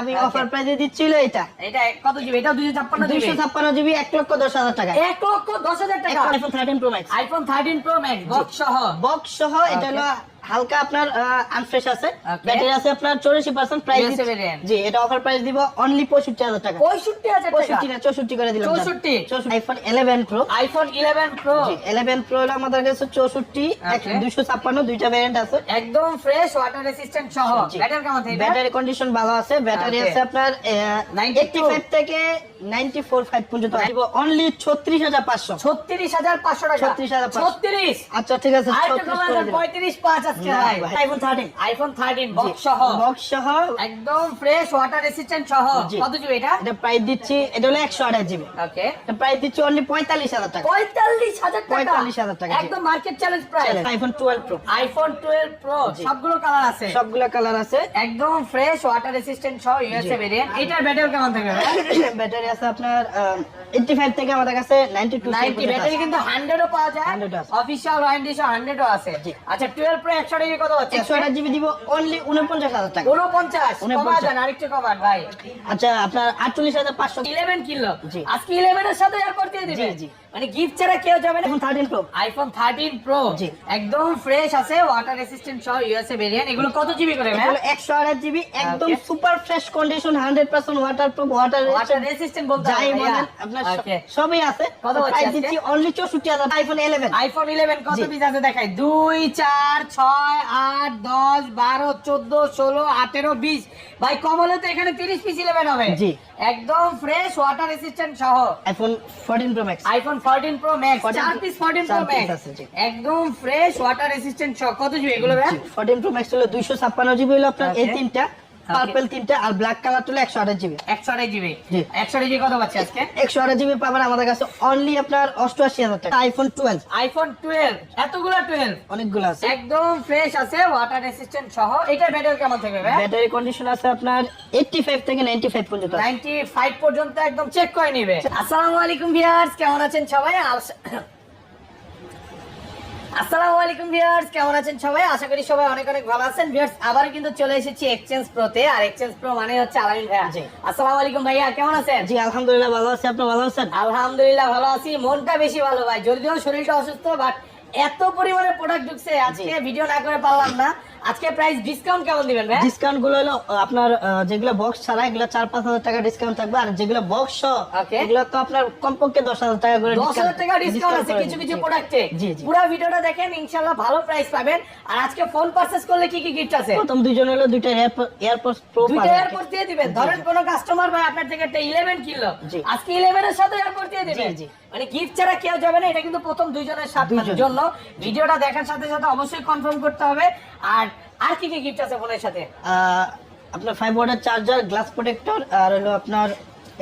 আমি অফার প্রাইজে দিচ্ছিল এটা। এটা কত জিবি এটা দুইশো ছাপ্পান্ন জিবি দুইশো ছাপ্পান্ন জিবি এক লক্ষ দশ হাজার টাকা। এক লক্ষ দশ হাজার টাকা। IPhone thirteen Pro Max iPhone thirteen Pro Max box সহ। বক্স সহ এটা. হলো হালকা আপনার আনফ্রেশ আছে. ব্যাটারি আছে আপনার চৌরাশি পার্সেন্ট প্রাইস জি এটা অফার প্রাইস দিব অনলি পঁয়ষট্টি হাজার টাকা। পঁয়ষট্টি হাজার টাকা? পঁয়ষট্টি না চৌষট্টি করে দিলাম 64 iPhone eleven Pro iPhone eleven Pro eleven Pro হলো আমাদের কাছে চৌষট্টি Okay. দুইশো ছাপ্পান্ন দুইটা ভ্যারিয়েন্ট আছে। একদম ফ্রেশ ওয়াটার রেসিস্ট্যান্ট সহ। ব্যাটারি কেমন থাকে ব্যাটারি কন্ডিশন ভালো আছে। ব্যাটারি আছে আপনার 85 থেকে 94 ফাইভ পর্যন্ত আসবে অনলি 36500 ছত্রিশ হাজার পাঁচশো। টাকা। 36,500 ছত্রিশ? আচ্ছা ঠিক আছে আরেকটা 36 কমায় করে দেন, দিলাম। পঁয়ত্রিশ পাঁচ আজকে না, ভাই। ভাই। আইফোন 13 আইফোন থার্টিন বক্স সহ। বক্স সহ। একদম ফ্রেশ ওয়াটার রেসিস্ট্যান্ট সহ। কত জিবি এটা? এটা প্রাইস দিচ্ছি এটা হলো 128 জিবি ওকে এটা প্রাইস দিচ্ছি অনলি 45000 টাকা। পঁয়তাল্লিশ হাজার টাকা? 45,000 টাকা, একদম market challenge price iPhone 12 pro iPhone twelve pro সবগুলো কালার আছে। সবগুলা কালার আছে। একদম ফ্রেশ ওয়াটার রেসিস্ট্যান্ট সহ ইউএসএ ভেরিয়েন্ট এটার ব্যাটারি কেমন থাকবে ব্যাটারি আছে আপনার আহ, 85 থেকে আমাদের কাছে 92 90 ব্যাটারি কিন্তু 100 ও পাওয়া যায়। 100 আছে। ওয়ারেন্টি সহ 100 ও আছে। আচ্ছা 12 প্রো 100 টাকা কত হচ্ছে? 128 জিবি দিব অনলি 49000 টাকা। 49 কমা 49 দেন আরেকটু কমান ভাই। আচ্ছা আপনার আটচল্লিশ হাজার পাঁচশো। ইলেভেন কিনলো। আজকে 11 এর সাথে আর দিয়ে দিবে জি, জি। মানে গিফট ছাড়া কেউ যাবে না। এখন 13 প্রো আইফোন 13 প্রো জি। একদম ফ্রেশ আছে ওয়াটার রেসিস্ট্যান্ট সহ ইউএসএ ভেরিয়েন্ট এগুলো কত জিবি করে এগুলো 128 জিবি একদম super fresh condition 100% waterproof water water resistant বলতে যাই বলেন আপনার সবই আছে। কত প্রাইস দিচ্ছি অনলি 64000 আইফোন 11 আইফোন ইলেভেন কত পিস আছে দেখাই? দুই চার ছয় আট দশ বারো চোদ্দ ষোলো আঠেরো বিশ। ভাই কম হলে তো এখানে তিরিশ পিস ইলেভেন হবে। জি। একদম ফ্রেশ ওয়াটার রেসিস্ট্যান্ট সহ। IPhone 14 Pro Max iPhone fourteen Pro Max 14 চার পিস ফোরটিন প্রো ম্যাক্স আছে, জি। একদম ফ্রেশ ওয়াটার রেসিস্ট্যান্ট কত জিবি এগুলো ভাই? 14 প্রো ম্যাক্স হলো 256 জিবি হলো আপনার এই তিনটা। পার্পল তিনটা আর ব্ল্যাক কালার হলো 128 জিবি একশো আড়াই জিবি একশো জিবি কত পাচ্ছি আজকে? 128 জিবি পাবেন আমাদের কাছে অনলি আপনার 88000 টাকা। আইফোন 12 আইফোন টুয়েলভ এতগুলো টুয়েলভ অনেকগুলো আছে। একদম ফ্রেশ আছে ওয়াটার রেসিস্ট্যান্ট সহ। এটার ব্যাটারি কেমন থাকবে ব্যাটারি কন্ডিশন আছে আপনার 85 থেকে 95 পর্যন্ত আছে। 95 পর্যন্ত একদম চেক করে নিবে। আসসালামু আলাইকুম ভিউয়ার্স কেমন আছেন সবাই? আসসালামু আলাইকুম ভিউয়ার্স কেমন আছেন সবাই? আশা করি সবাই অনেক অনেক ভালো আছেন। ভিউয়ার্স আবার কিন্তু চলে এসেছি এক্সচেঞ্জ প্রোতে আর এক্সচেঞ্জ প্রো মানে হচ্ছে আলামিন আছে আসসালামু আলাইকুম ভাইয়া কেমন আছেন? জি আলহামদুলিল্লাহ ভালো আছি। আপনি ভালো আছেন? আলহামদুলিল্লাহ ভালো আছি। মনটা বেশি ভালো ভাই। যদিও শরীরটা অসুস্থ বাট এত পরিমাণে প্রোডাক্ট ঢুকছে আজকে ভিডিও না করে পারলাম না। আজকে প্রাইস ডিসকাউন্ট কেমন দিবেন ভাই? ডিসকাউন্টগুলো হলো আপনার যেগুলো বক্স ছাড়া এগুলো চার পাঁচ হাজার টাকা ডিসকাউন্ট থাকবে। আর যেগুলো বক্স এগুলো তো আপনার কমপক্ষে দশ হাজার টাকা করে দশ হাজার টাকা ডিসকাউন্ট আছে কিছু কিছু প্রোডাক্টে পুরো ভিডিওটা দেখেন ইনশাআল্লাহ ভালো প্রাইস পাবেন। আর আজকে ফোন পারচেজ করলে কি কি গিফট আছে? প্রথম দুইজন হলো দুইটা প্রো দুইটা দিয়ে দিবেন। ধরেন কোন কাস্টমার ভাই আপনার থেকে একটা 11 কিনলো। আজকে 11 এর সাথে দিয়ে দিবেন। মানে গিফট ছাড়া কেউ যাবে না এটা কিন্তু প্রথম দুইজনের সাথে। জন্য। ভিডিওটা দেখার সাথে সাথে অবশ্যই কনফার্ম করতে হবে। আর আর কি কি গিফট আছে ফোনের সাথে? আপনার five water charger glass protector আর হলো আপনার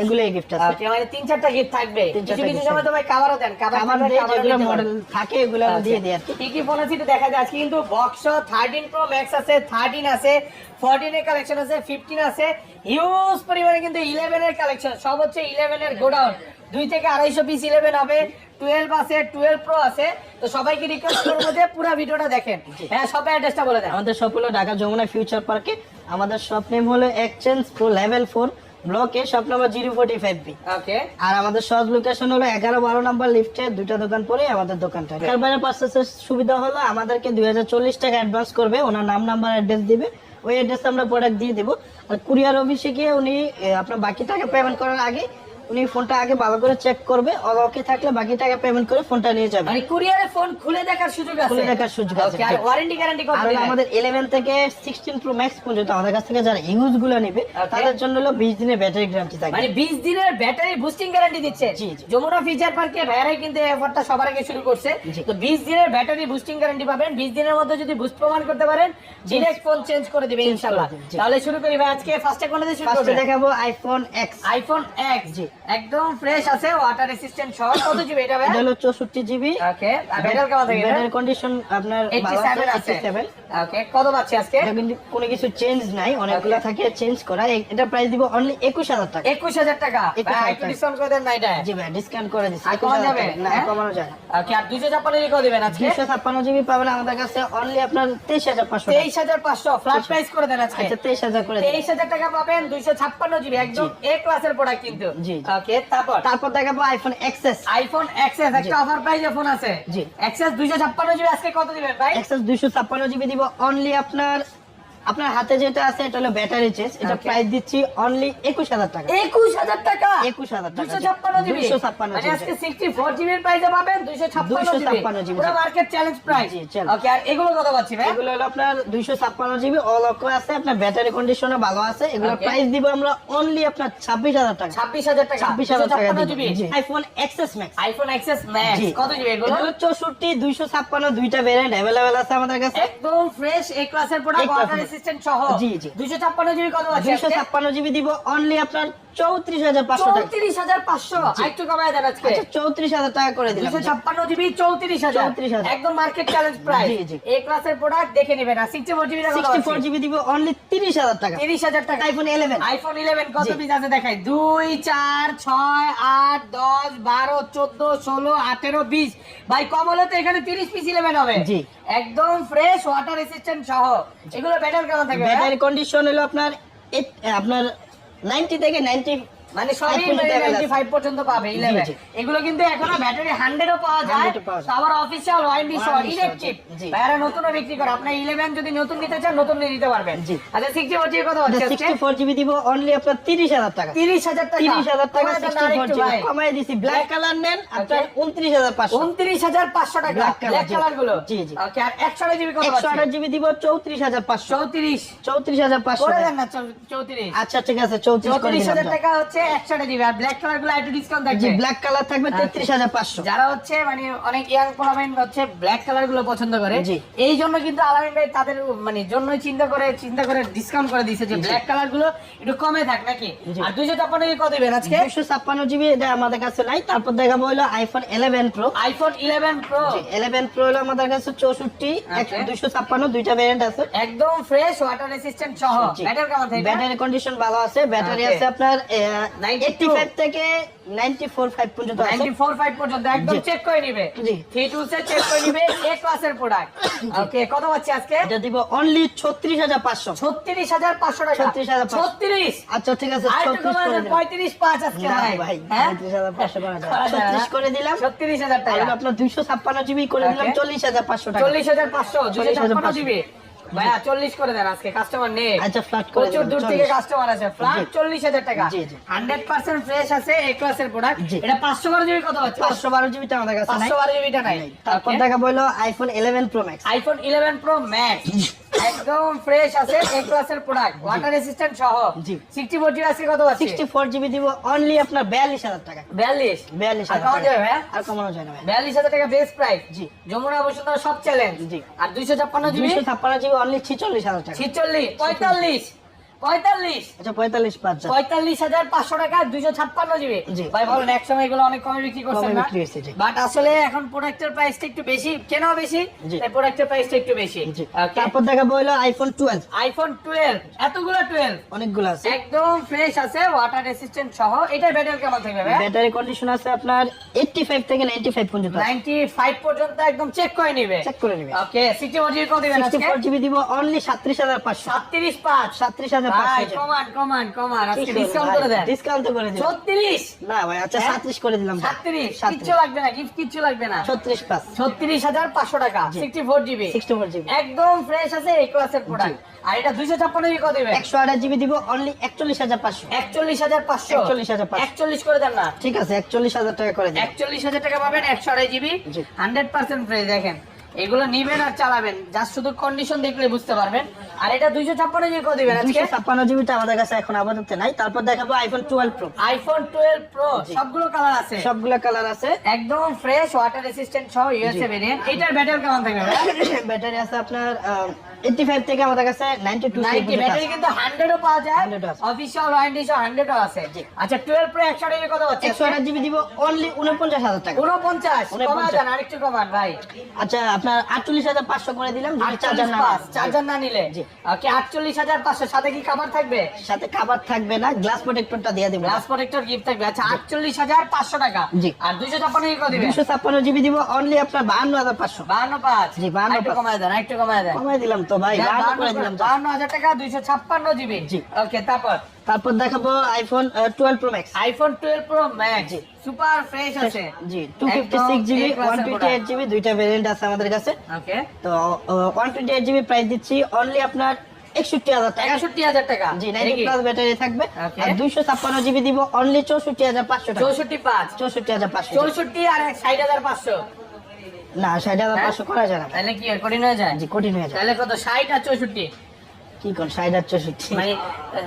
এগুলোই গিফট আছে। মানে তিন চারটা গিফট থাকবে। কিছু কিছু সময় তো ভাই কাভারও দেন কাভার যেগুলো মডেল থাকে এগুলো দিয়ে দিই। আর কি কি ফোন আছে একটু দেখা যায়? আজকে কিন্তু বক্স থার্টিন প্রো ম্যাক্স আছে থার্টিন আছে ফোরটিন এর কালেকশন আছে ফিফটিন আছে। হিউজ পরিমাণে কিন্তু ইলেভেন এর কালেকশন সব হচ্ছে ইলেভেন এর গোডাউন। দুই থেকে আড়াইশো পিস ইলেভেন হবে। টুয়েলভ আছে টুয়েলভ প্রো আছে তো সবাইকে রিকোয়েস্ট করব যে পুরো ভিডিওটা দেখেন। হ্যাঁ সব অ্যাড্রেসটা বলে দেন। আমাদের শপ হলো ঢাকা যমুনা ফিউচার পার্কে আমাদের শপ নেম হলো এক্সচেঞ্জ প্রো লেভেল ফোর ব্লকে shop number zero forty five B okay আর আমাদের সহজ লোকেশন হলো এগারো বারো নাম্বার লিফটে দুইটা দোকান পরে আমাদের দোকানটা। ঢাকার বাইরে পার্সেসের সুবিধা হলো আমাদেরকে দুই হাজার চল্লিশ টাকা অ্যাডভান্স করবে ওনার নাম নাম্বার অ্যাড্রেস দিবে। ওই অ্যাড্রেসে আমরা প্রোডাক্ট দিয়ে দেবো। আর কুরিয়ার অফিসে গিয়ে উনি আপনার বাকি টাকা পেমেন্ট করার আগে উনি ফোনটা আগে ভালো করে চেক করবে ওকে থাকলে বাকি টাকা পেমেন্ট করে ফোনটা নিয়ে যাবে। মানে কুরিয়ারে ফোন খুলে দেখার সুযোগ আছে? খুলে দেখার সুযোগ আছে, আর ওয়ারেন্টি গ্যারান্টি কত আর আমাদের ইলেভেন থেকে সিক্সটিন প্রো ম্যাক্স পর্যন্ত আমাদের কাছ থেকে যারা ইউজগুলো নেবে তাদের জন্য হলো বিশ দিনের ব্যাটারি গ্যারান্টি থাকবে। মানে 20 দিনের ব্যাটারি বুস্টিং গ্যারান্টি দিচ্ছে। যমুনা ফিচার পার্কে ভাইরাই কিন্তু এই অফারটা সবার আগে শুরু করছে। তো 20 দিনের ব্যাটারি বুস্টিং গ্যারান্টি পাবেন। 20 দিনের মধ্যে যদি বুস্ট প্রমাণ করতে পারেন ডিরেক্ট ফোন চেঞ্জ করে দিবেন ইনশাআল্লাহ। তাহলে শুরু করি ভাই আজকে। ফার্স্টে কোনটা দিয়ে শুরু করবেন? দেখাবো আইফোন এক্স আইফোন এক্স জি। একদম ফ্রেশ আছে ওয়াটার রেসিস্ট্যান্ট সহ। কত জিবি এটা ভাই? এটা হলো চৌষট্টি জিবি ওকে আর ব্যাটারি কেমন থাকে ব্যাটারি কন্ডিশন আপনার 87 আছে 87 ওকে কত পাচ্ছি আজকে? এটা কিন্তু কোনো কিছু চেঞ্জ নাই অনেকগুলো থাকে চেঞ্জ করা। এটা প্রাইস দিব অনলি একুশ হাজার টাকা। একুশ হাজার টাকা? ভাই একটু ডিসকাউন্ট করে দেন না এটা। জি ভাই ডিসকাউন্ট করে দিচ্ছি। আর কমানো যাবে? না হ্যাঁ? কমানো যায় ওকে আর দুইশো ছাপ্পান্ন জিবি কত দিবেন আজকে? দুইশো ছাপ্পান্ন জিবি পাবেন আমাদের কাছে অনলি আপনার তেইশ হাজার পাঁচশো তেইশ হাজার পাঁচশো ফ্ল্যাট প্রাইস করে দেন আজকে। আচ্ছা তেইশ হাজার করে দিন। তেইশ হাজার টাকা পাবেন দুইশো ছাপ্পান্ন জিবি একদম এ ক্লাসের প্রোডাক্ট কিন্তু। জি। ওকে তারপর? তারপর দেখাবো আইফোন এক্সেস আইফোন এক্সএস একটা অফার প্রাইজে ফোন আছে? জি। এক্সএস দুইশো ছাপ্পান্ন জিবি আজকে কত দিবেন ভাই? জিবি দিব অনলি আপনার আপনার হাতে যেটা আছে এটা হলো ব্যাটারি চেঞ্জ এটা প্রাইস দিচ্ছি অনলি একুশ হাজার টাকা। একুশ হাজার টাকা? একুশ হাজার টাকা দুইশো ছাপ্পান্ন জিবি? ছাপ্পান্ন মানে আজকে সিক্সটি ফোর জিবির প্রাইসে পাবেন দুইশো ছাপ্পান্ন 256 জিবি। পুরো মার্কেট চ্যালেঞ্জ প্রাইস ওকে আর এগুলো কত পাচ্ছি ভাই। এগুলো হলো আপনার দুইশো ছাপ্পান্ন জিবি অল অক্ষ আছে আপনার ব্যাটারি কন্ডিশনও ভালো আছে। এগুলো প্রাইস দিব আমরা অনলি আপনার ছাব্বিশ হাজার টাকা। ছাব্বিশ হাজার টাকা। ছাব্বিশ হাজার টাকা ছাপ্পান্ন GB? IPhone XS Max iPhone XS Max কত জিবি এগুলো? এগুলো চৌষট্টি দুইশো ছাপ্পান্ন দুইটা ভ্যারিয়েন্ট অ্যাভেলেবেল আছে আমাদের কাছে। একদম ফ্রেশ এ ক্লাসের প্রোডাক্ট রেসিস্ট্যান্ট সহ জি, জি। দুইশো ছাপ্পান্ন জিবি কত আছে দুইশো ছাপ্পান্ন জিবি দিব অনলি আপনার চৌত্রিশ হাজার পাঁচশো টাকা। চৌত্রিশ হাজার পাঁচশো। একটু কমায় দেন আজকে। আচ্ছা চৌত্রিশ হাজার টাকা করে দিলাম। দুইশো ছাপ্পান্ন জিবি চৌত্রিশ হাজার। 34,000 একদম মার্কেট চ্যালেঞ্জ প্রাইস জি, জি। এ ক্লাসের প্রোডাক্ট দেখে নেবেন। আর sixty four GB sixty four GB দিব অনলি তিরিশ হাজার টাকা। তিরিশ হাজার টাকা। আইফোন ইলেভেন আইফোন ইলেভেন কত পিস আছে দেখাই? দুই চার ছয় আট দশ বারো চোদ্দ ষোলো আঠেরো বিশ। ভাই কম হলে তো এখানে তিরিশ পিস ইলেভেন হবে। জি। একদম ফ্রেশ ওয়াটার রেসিস্ট্যান্ট সহ। এগুলো ব্যাটারি কেমন থাকবে ব্যাটারি কন্ডিশন হলো আপনার আপনার নাইনটি থেকে নাইনটি মানে সবই Five পর্যন্ত available আছে। ফাইভ পর্যন্ত পাবে ইলেভেন জি। এগুলো কিন্তু এখনও ব্যাটারি হান্ড্রেডও পাওয়া যায়। 100 ও পাওয়া যায়। আবার অফিসিয়াল ওয়ারেন্টি সহ ইলেকট্রিক নতুনও বিক্রি করে আপনার ইলেভেন যদি নতুন নিতে চান নতুন নিয়ে নিতে পারবেন। আচ্ছা জিবি কত হচ্ছে সিক্সটি ফোর জিবি দিব অনলি আপনার তিরিশ হাজার টাকা। তিরিশ হাজার টাকা। তিরিশ হাজার টাকা জিবি কমাই দিছি। ব্ল্যাক কালার নেন আপনার উনত্রিশ হাজার পাঁচশো। উনত্রিশ হাজার পাঁচশো টাকা। ব্ল্যাক কালারগুলো। জি, জি। ওকে আর জিবি কত জিবি দিব চৌত্রিশ হাজার পাঁচশো। চৌত্রিশ। চৌত্রিশ হাজার পাঁচশো করে দেন না চৌ- চৌত্রিশ। আচ্ছা ঠিক আছে চৌত্রিশ করে চৌত্রিশ দিলাম হাজার যাও। টাকা হচ্ছে একশো জিবি আর ব্ল্যাক কালারগুলো একটু ডিসকাউন্ট জি ব্ল্যাক কালার থাকবে তেত্রিশ হাজার পাঁচশো। যারা হচ্ছে মানে অনেক ইয়াং পোলামেন্ট হচ্ছে ব্ল্যাক কালারগুলো পছন্দ করে এই জন্য কিন্তু আলামিন ভাই তাদের মানে জন্যই চিন্তা করে চিন্তা করে ডিসকাউন্ট করে দিয়েছে যে ব্ল্যাক কালারগুলো একটু কমে থাক নাকি? আর দুইশো ছাপ্পান্ন কত দিবেন আজকে? দুশো ছাপ্পান্ন জিবি এটা আমাদের কাছে নাই তারপর দেখাবো হলো iPhone eleven Pro iPhone eleven Pro eleven Pro হলো আমাদের কাছে চৌষট্টি Okay. দুশো ছাপ্পান্ন দুইটা ভ্যারিয়েন্ট আছে। একদম ফ্রেশ ওয়াটার রেসিস্ট্যান্ট সহ। ব্যাটারি কেমন থাকবে? ব্যাটারি কন্ডিশন ভালো আছে ব্যাটারি আছে আপনার 92 এইটটি থেকে নাইনটি ফোর ফাইভ পর্যন্ত আছে। 94 5 পর্যন্ত একদম চেক করে নিবে। জি। থ্রি টু সে চেক করে নিবে এ ক্লাসের প্রোডাক্ট ওকে কত পাচ্ছি আজকে? এটা দিব অনলি ছত্রিশ হাজার পাঁচশো। ছত্রিশ হাজার পাঁচশো টাকা। 36,500 ছত্রিশ? আচ্ছা ঠিক আছে আর একটু ছত্রিশ কমায় করে দেন, দিলাম পঁয়ত্রিশ পাঁচ আজকে ভাই হ্যাঁ? পঁয়ত্রিশ হাজার পাঁচশো করা দিলাম। ছত্রিশ হাজার আর টাকা আপনার দুইশো ছাপ্পান্ন জিবি করে দিলাম Okay. চল্লিশ হাজার পাঁচশো টাকা। চল্লিশ হাজার পাঁচশো 40,500 ছাপ্পান্ন জিবি ভাইয়া চল্লিশ করে দেন আজকে কাস্টমার নেই। আচ্ছা ফ্ল্যাট করে প্রচুর দূর থেকে কাস্টমার আছে। ফ্ল্যাট জি। চল্লিশ হাজার টাকা। জি, জি। হান্ড্রেড পার্সেন্ট ফ্রেশ আছে এ ক্লাসের প্রোডাক্ট এটা পাঁচশো বারো জিবি কত আছে? পাঁচশো বারো জিবিটা আমাদের কাছে নাই। পাঁচশো বারো জিবিটা নাই। তারপর দেখা বলল iPhone eleven Pro Max iPhone eleven Pro Max একদম ফ্রেশ আছে এ ক্লাসের প্রোডাক্ট ওয়াটার রেসিস্ট্যান্ট সহ। জি। সিক্সটি ফোর জিবি আছে কত আছে? সিক্সটি ফোর জিবি দিব অনলি আপনার বিয়াল্লিশ হাজার টাকা। বিয়াল্লিশ? বিয়াল্লিশ আর হাজার কমানো যাবে আর কমানো যায় না ভাই বিয়াল্লিশ হাজার টাকা বেস্ট প্রাইস জি। যমুনা বসুন্ধরা সব চ্যালেঞ্জ জি। আর দুইশো ছাপ্পান্ন জিবি দুইশো ছাপ্পান্ন জিবি অনলি ছিচল্লিশ হাজার টাকা। ছিচল্লিশ পঁয়তাল্লিশ। পঁয়তাল্লিশ। আচ্ছা পঁয়তাল্লিশ পাঁচ পঁয়তাল্লিশ হাজার পাঁচশো টাকা দুইশো ছাপ্পান্ন জিবি। ভাই বলেন এক সময় এগুলো অনেক কমে বিক্রি করছেন না। বিক্রি হয়েছে, জি। বাট আসলে এখন প্রোডাক্টের প্রাইসটা একটু বেশি কেনাও বেশি তাই প্রোডাক্টের প্রাইসটা একটু বেশি। তারপর দেখাবো হলো আইফোন টুয়েলভ আইফোন টুয়েলভ এতগুলো টুয়েলভ অনেকগুলো আছে। একদম ফ্রেশ আছে ওয়াটার রেসিস্ট্যান্ট সহ। এটা ব্যাটারি কেমন থাকবে ব্যাটারি কন্ডিশন আছে আপনার এইটটি ফাইভ থেকে নাইনটি ফাইভ পর্যন্ত আছে। 95 পর্যন্ত একদম চেক করে নিবে। চেক করে নিবে। ওকে 61 জিবি কত দিবেন সিক্সটি ফোর জিবি দিব অনলি সাতত্রিশ হাজার পাঁচশো। 37 5 সাতত্রিশ হাজার কমান কমান কমান আজকে ডিসকাউন্ট করে দেন। ডিসকাউন্ট করে দিলাম। 36 না ভাই আচ্ছা? সাতত্রিশ করে দিলাম 37 কিচ্ছু লাগবে না গিফট কিচ্ছু লাগবে না। ছত্রিশ পাঁচ। 36500 টাকা 64 জিবি ফোর জিবি একদম ফ্রেশ আছে এই ক্লাসের প্রোডাক্ট আর এটা 256 জিবি কত দিবেন একশো আঠাশ জিবি দিব অনলি একচল্লিশ হাজার পাঁচশো। 41500 41,500 41 করে দেন না। ঠিক আছে একচল্লিশ হাজার টাকা করে দিন। একচল্লিশ হাজার টাকা পাবেন একশো আড়াই জিবি জি। হান্ড্রেড পার্সেন্ট ফ্রেশ দেখেন। এগুলো নিবেন আর চালাবেন। যা শুধু কন্ডিশন দেখলে বুঝতে পারবেন। আর এটা দুইশো ছাপ্পান্ন জিবি কত দিবেন আজকে। ছাপ্পান্ন জিবিটা আমাদের কাছে এখন আপাতত নাই। তারপর দেখাবো iPhone twelve pro iPhone twelve pro সবগুলো কালার আছে। সবগুলো কালার আছে। একদম ফ্রেশ ওয়াটার রেসিস্ট্যান্ট সহ ইউএসএ ভেরিয়েন্ট এটার ব্যাটারি কেমন থাকবে ব্যাটারি আছে আপনার এইটটি ফাইভ থেকে আমাদের কাছে নাইনটি টু 90 ব্যাটারি কিন্তু 100 ও পাওয়া যায়। 100। অফিশিয়াল ওয়ারেন্টি সহ 100 ও আছে। আচ্ছা 12 প্রো 100 এর কত হচ্ছে একশো আঠাশ জিবি দিব অনলি উনপঞ্চাশ হাজার টাকা। 49 কমা 49 আরেকটু কমান ভাই। আচ্ছা আপনার আটচল্লিশ হাজার পাঁচশো করে দিলাম যদি চার্জার না চার্জার না নিলে। জি। ওকে 48500 সাথে কি কভার থাকবে? সাথে খাবার থাকবে না গ্লাস প্রোটেক্টরটা দিয়ে দিব। গ্লাস প্রোটেক্টর গিফট থাকবে। আচ্ছা 48500 টাকা। আর 256 কি করে দিবেন দুশো ছাপ্পান্ন জিবি দিব অনলি আপনার বাহান্ন হাজার পাঁচশো। 52 জি, 52 একটু কমায় দেন একটু কমায় দেন। কমাই দিলাম তো ভাই টাকা দুইশো ছাপ্পান্ন জিবি। ওকে তারপর? দেখাবো iPhone twelve Pro Max iPhone twelve Pro Max super fresh আছে। জি two fifty six GB one twenty eight GB দুইটা ভেরিয়েন্ট আছে আমাদের কাছে। ওকে। তো one twenty eight GB price দিচ্ছি অনলি আপনার একষট্টি হাজার টাকা। একষট্টি হাজার টাকা। জি নাইনটি প্লাস ব্যাটারি থাকবে। আর দুইশো ছাপ্পান্ন জিবি দিব অনলি চৌষট্টি হাজার পাঁচশো চৌষট্টি পাঁচ। চৌষট্টি হাজার পাঁচশো। চৌষট্টি আর ষাট হাজার পাঁচশো। না ষাট হাজার হ্যাঁ? পাঁচশো করা যায় না। তাহলে কি কঠিন হয়ে যায়? জি কঠিন হয়ে যায়। তাহলে কত ষাট আর চৌষট্টি? কি কোন ষাট আর চৌষট্টি? মানে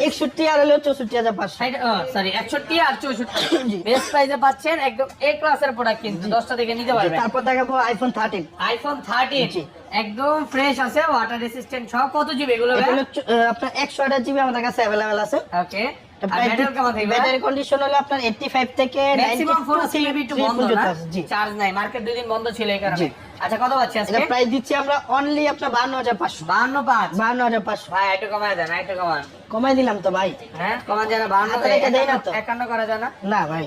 একষট্টি আর হলেও চৌষট্টি হাজার পাঁচশো। ষাট সরি একষট্টি আর চৌষট্টি। বেস্ট প্রাইসে পাচ্ছেন একদম এ ক্লাসের প্রোডাক্ট কিন্তু দশটা থেকে নিতে পারবেন। তারপর দেখাবো আইফোন থার্টিন আইফোন থার্টিন জি। একদম ফ্রেশ আছে ওয়াটার রেসিস্ট্যান্ট সব কত জিবি এগুলো হলো আপনার একশো আঠাশ জিবি আমাদের কাছে অ্যাভেলেবেল আছে। ওকে ব্যাটারি কেমন থাকবে? ব্যাটারি কন্ডিশন হলো আপনার এইটটি ফাইভ থেকে ম্যাক্সিমাম ফোন আছে মেবি একটু বন্ধ না? জি। চার্জ নাই মার্কেট দুই দিন বন্ধ ছিল এই কারণে। আচ্ছা কত পাচ্ছি আজকে? প্রাইস দিচ্ছি আমরা অনলি আপনার বান্ন হাজার পাঁচশো। বাহান্ন পাঁচ? বান্ন হাজার পাঁচশো। ভাই একটু কমায় দেন একটু কমান। কমাই দিলাম তো ভাই। হ্যাঁ কমান না তো। করা ভাই।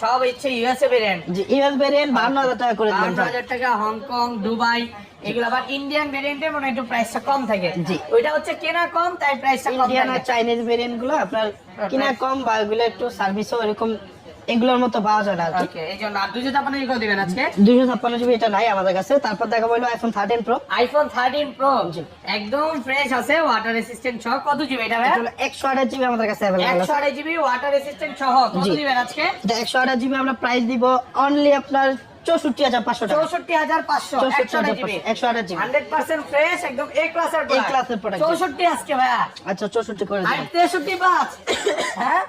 সব ইচ্ছে ইউএসএ ভেরিয়েন্ট জি ইউএস ভেরিয়েন্ট বান্ন হাজার টাকা করে দিলাম বাহান্ন হাজার টাকা হংকং দুবাই এগুলো আবার ইন্ডিয়ান ভেরিয়েন্টের মনে একটু প্রাইসটা কম থাকে। জি। ওইটা হচ্ছে কেনা কম তাই প্রাইসটা কম ইন্ডিয়ান আর চাইনিজ ভেরিয়েন্টগুলো আপনার কিনা কম বা ওগুলো একটু সার্ভিসও এরকম এগুলোর মতো পাওয়া যায় না ওকে এই জন্য আর দুশো ছাপ্পান্ন করে দিবেন আজকে? দুইশো ছাপ্পান্ন জিবি এটা নাই আমাদের কাছে। তারপর দেখা বলল iPhone thirteen pro iPhone thirteen pro একদম ফ্রেশ আছে ওয়াটার রেসিস্ট্যান্ট সহ। কত জিবি এটা ভাই একশো আঠাশ জিবি আমাদের কাছে একশো আড়াই জিবি ওয়াটার রেসিস্ট্যান্ট সহ। কত দিবেন আজকে? একশো আঠাশ জিবি আমরা প্রাইস দিব অনলি আপনার চৌষট্টি হাজার পাঁচশো চৌষট্টি হাজার পাঁচশো। একশো আঠাশ জিবি। হান্ড্রেড পার্সেন্ট ফ্রেশ একদম এ ক্লাসের এ ক্লাসের প্রোডাক্ট চৌষট্টি আজকে ভাইয়া। আচ্ছা চৌষট্টি করে তেষট্টি পাঁচ হ্যাঁ?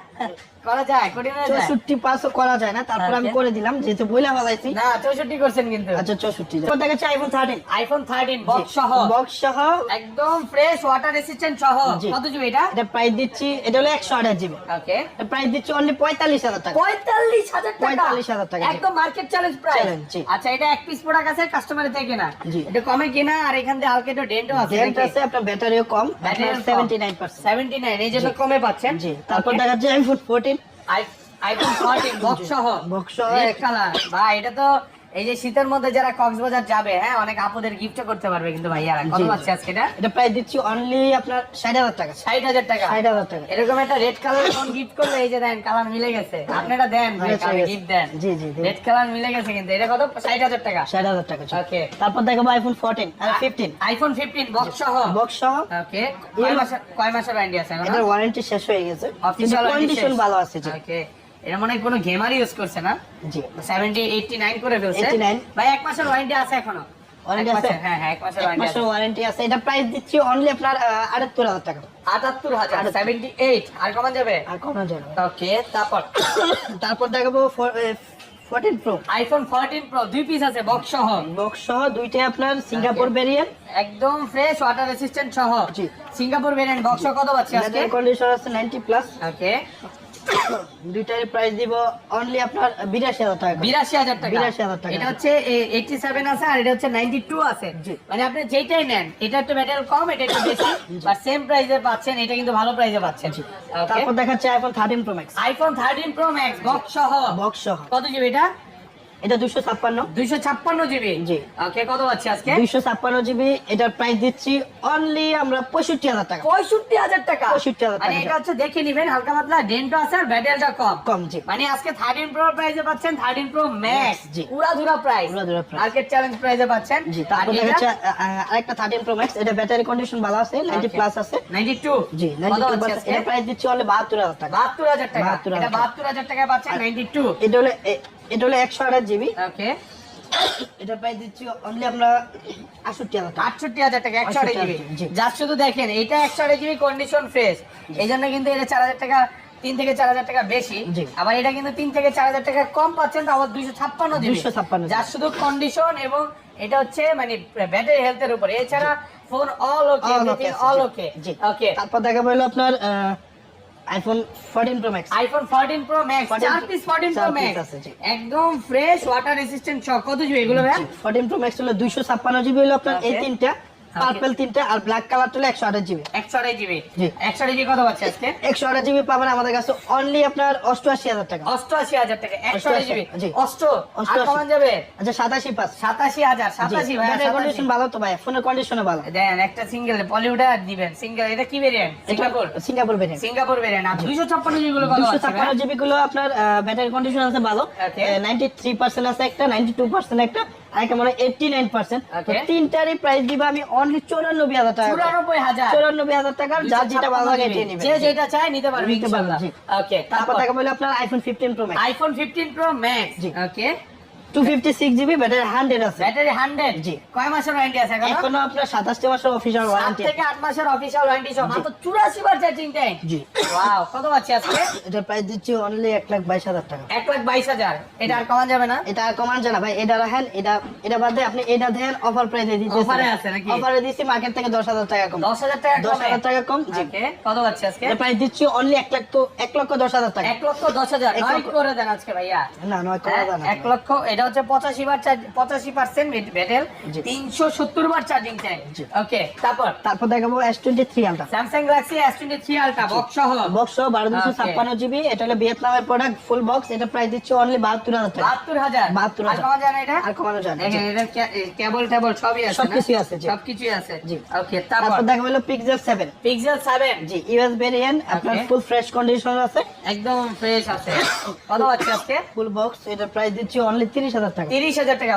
করা যায় কঠিন যায়? চৌষট্টি পাঁচও করা যায় না তারপর আমি করে দিলাম যেহেতু বইলা ফেলাইছি না চৌষট্টি করছেন কিন্তু। আচ্ছা চৌষট্টি তারপর দেখাচ্ছে iPhone thirteen iPhone thirteen box সহ। বক্স সহ। একদম ফ্রেশ ওয়াটার রেসিস্ট্যান্ট সহ। কত জিবি এটা? এটা প্রাইস দিচ্ছি এটা হলো একশো আঠাশ জিবি ওকে প্রাইস দিচ্ছি অনলি পঁয়তাল্লিশ হাজার টাকা। পঁয়তাল্লিশ হাজার টাকা? 45,000 টাকা, একদম মার্কেট চ্যালেঞ্জ প্রাইস আচ্ছা এটা এক পিস প্রোডাক্ট আছে কাস্টমারের থেকে না। এটা কমে কিনা আর এখান থেকে হালকা একটু ডেন্টও আছে রেন্ট আছে আপনার ব্যাটারিও কম পার্সেন্ট সেভেন্টি নাইন এই জন্য কমে পাচ্ছেন। জি। তারপর দেখাচ্ছে iPhone fourteen iPhone fourteen box সহ। বক্স সহ এক- কালার। ভাই এটা তো এই যে শীতের মধ্যে যারা কক্সবাজার যাবে হ্যাঁ অনেক আপুদের গিফট করতে পারবে কিন্তু ভাইয়ারা। কত। পাচ্ছে আজকে এটা? এটা প্রাইস দিচ্ছি অনলি আপনার ষাট হাজার টাকা। ষাট হাজার টাকা? ষাট হাজার টাকা। এরকম একটা রেড কালার ফোন গিফট করলে এই যে দেন কালার মিলে গেছে। আপনারা দেন ভাই গিফট দেন। জি, জি। রেড কালার মিলে গেছে কিন্তু। এটা কত? ষাট হাজার টাকা। ষাট হাজার টাকা ওকে তারপর দেখাবো আইফোন ফোরটিন আর ফিফটিন আইফোন ফিফটিন বক্স সহ? বক্স সহ। ওকে কয় মাসের কয় মাসের ওয়ারেন্টি আছে এটার ওয়ারেন্টি শেষ হয়ে গেছে। কিন্তু অফিশিয়াল কন্ডিশন ভালো আছে ওকে এটা মনে হয় কোনো গেমার ইউজ করছে না? জি। 70 89 করে ফেলছে। 89 ভাই এক মাসের ওয়ারেন্টি আছে এখনও। এক আছে? হ্যাঁ হ্যাঁ এক মাসের ওয়ারেন্টি আছে। ওয়ারেন্টি আছে। এটা প্রাইস দিচ্ছি অনলি আপনার আটাত্তর হাজার টাকা। 78000 78 আর কমান যাবে? আর কমানো যাবে। ওকে তারপর? তারপর দেখাবো ফোরটিন প্রো আইফোন 14 প্রো দুই পিস আছে বক্স সহ। বক্স সহ দুইটাই আপনার সিঙ্গাপুর ভেরিয়েন্ট একদম ফ্রেশ ওয়াটার রেসিস্ট্যান্ট সহ। জি। সিঙ্গাপুর ভেরিয়েন্ট বক্স কত পাচ্ছি আজকে? কন্ডিশন আছে নাইনটি প্লাস ওকে দুইটার প্রাইস দিব অনলি আপনার বিরাশি হাজার টাকা বিরাশি হাজার টাকা। 82,000 টাকা। এটা হচ্ছে এইটি সেভেন আছে আর এটা হচ্ছে নাইনটি টু আছে মানে আপনি যেটাই নেন এটা একটু মেটেরিয়াল কম এটা একটু বেশি বাট সেম প্রাইসে পাচ্ছেন এটা কিন্তু ভালো প্রাইসে পাচ্ছেন। তারপর দেখাচ্ছে iPhone thirteen pro max iPhone thirteen pro max box সহ। বক্স সহ। কত জিবি এটা? এটা দুশো ছাপ্পান্ন। দুইশো ছাপ্পান্ন জিবি? জি। ওকে কত পাচ্ছি আজকে? দুইশো ছাপ্পান্ন জিবি এটার প্রাইস দিচ্ছি অনলি আমরা পঁয়ষট্টি হাজার টাকা। পঁয়ষট্টি হাজার টাকা? 65,000 মানে টাকা। এটা হচ্ছে দেখে নিবেন হালকা পাতলা ডেন্টো আছে আর ব্যাটেলটা কম কম জি। মানে আজকে থার্টিন প্রো প্রাইসে পাচ্ছেন থার্টিন প্রো ম্যাক্স জি। উড়াধুরা প্রাইস উড়াধুরা price। মার্কেট চ্যালেঞ্জ প্রাইসে পাচ্ছেন। জি তারপর আ- আরেকটা থার্টিন প্রো ম্যাক্স এটা ব্যাটারি কন্ডিশন ভালো আছে নাইনটি প্লাস আছে। 92 জি নাইনটি পাচ্ছি আজকে? এটা প্রাইস দিচ্ছি অনলি বাহাত্তর হাজার টাকা। 72000 টাকা। 72,000 এটা 72000 টাকায় পাচ্ছেন 92 এটা হলো এটা হলো একশো আঠাশ জিবি। ওকে। এটা প্রাইস দিচ্ছি অনলি আমরা আটষট্টি হাজার টাকা। আটষট্টি হাজার টাকা একশো আট জিবি। যার শুধু দেখেন এটা একশো আট জিবি কন্ডিশন ফ্রেশ এই জন্য কিন্তু এটা চার হাজার টাকা তিন থেকে চার হাজার টাকা বেশি। আবার এটা কিন্তু তিন থেকে চার হাজার টাকা কম পাচ্ছেন তো আবার দুইশো ছাপ্পান্ন জিবি। 256 যার শুধু কন্ডিশন এবং এটা হচ্ছে মানে ব্যাটারি হেলথের উপর। এছাড়া phone all okay all okay okay তারপর দেখা হলো আপনার iPhone fourteen pro max iPhone 14 pro max 14 চার পিস 14 চার প্রো ম্যাক্স একদম ফ্রেশ ওয়াটার রেসিস্ট্যান্ট চক কত জিবি এগুলো ভাই ফোরটিন প্রো ম্যাক্স হলো দুইশো ছাপ্পান্ন জিবি হলো আপনার এই তিনটা। পার্পেল তিনটা আর ব্ল্যাক কালার হলো একশো আঠাশ জিবি একশো আড়াই জিবি একশো আড়াই জিবি কত পাচ্ছে আজকে? একশো আঠাশ জিবি পাবেন আমাদের কাছে অনলি আপনার অষ্টআশি হাজার টাকা। অষ্টআশি হাজার টাকা একশো আড়াই জিবি। অষ্ট অষ্টআশি। যাবে? আচ্ছা সাতাশি পাঁচ। সাতাশি হাজার সাতাশি ভাই কন্ডিশন ভালো তো ভাই ফোনের কন্ডিশনে ভালো। দেন একটা সিঙ্গেল বলিউডে দিবেন। সিঙ্গেল এটা কি variant Singapore Singapore variant Singapore variant আর দুইশো ছাপ্পান্ন জিবি গুলো আছে ছাপ্পান্ন জিবি গুলো আপনার ব্যাটারি কন্ডিশন আছে ভালো. নাইনটি থ্রি পার্সেন্ট আছে একটা নাইনটি টু পার্সেন্ট একটা। আর একটা মনে এইটটি নাইন পার্সেন্ট তিনটারই প্রাইস দিবা আমি অনলি চৌরানব্বই হাজার টাকা চৌরানব্বই হাজার। চৌরানব্বই হাজার টাকার যার যেটা ভালো লাগে যে যেটা চাই নিতে পারবে নিতে পারবে, ওকে তারপর দেখা বলে আপনার iPhone fifteen pro max iPhone 15 pro max okay two fifty six GB battery hundred আছে। ব্যাটারি 100 জি। কয় মাসের ওয়ারেন্টি আছে এখন? এখনও আপনার সাতাশটি মাসের অফিসিয়াল সাত ওয়ারেন্টি থেকে আট মাসের অফিসিয়াল ওয়ারেন্টি সহ। মাত্র 84 বার চার্জিং টাইম জি। ওয়াও কত পাচ্ছি আজকে? এটা প্রাইস দিচ্ছি অনলি এক লাখ বাইশ হাজার টাকা। এক লাখ বাইশ হাজার। এটা আর কমান যাবে না? এটা আর কমান যায় না ভাই। এটা রাখেন এটা এটা বাদ দিয়ে আপনি এটা দেন অফার প্রাইসে দিচ্ছি আছে নাকি? অফারে দিচ্ছি মার্কেট থেকে দশ হাজার টাকা কম। দশ হাজার টাকা দশ কমে। হাজার টাকা কম জি। কত পাচ্ছি আজকে? এটা প্রাইস দিচ্ছি অনলি এক তো এক লক্ষ দশ হাজার টাকা। এক লক্ষ দশ হাজার। এক নয় লক্ষ- করে দেন আজকে ভাইয়া। না নয় করা এক লক্ষ এটা হচ্ছে পঁচাশি বার পঁচাশি পার্সেন্ট ব্যাটেল তিনশো সত্তর বার চার্জিং টাইম ওকে তারপর? তারপর দেখাবো S twenty three ultra Samsung Galaxy S twenty three ultra box সহ বক্স বারো দুশো ছাপ্পান্ন জিবি এটা হলো ভিয়েতনামের প্রোডাক্ট ফুল বক্স এটা প্রাইস দিচ্ছি অনলি বাহাত্তর হাজার টাকা। বাহাত্তর হাজার? 72,000 আর কমা যায় এটা? আর কমানো যায় এটা কেবল টেবল সবই আছে না? সবকিছুই আছে, আছে। জি। ওকে তারপর? দেখা হলো পিক্সেল সেভেন পিক্সেল সেভেন জি ইউএস ভেরিয়েন্ট আপনার ফুল ফ্রেশ কন্ডিশন আছে। একদম ফ্রেশ আছে। কত আছে আজকে? ফুল বক্স এটা প্রাইস দিচ্ছি অনলি তিরিশ হাজার টাকা। তিরিশ হাজার টাকা।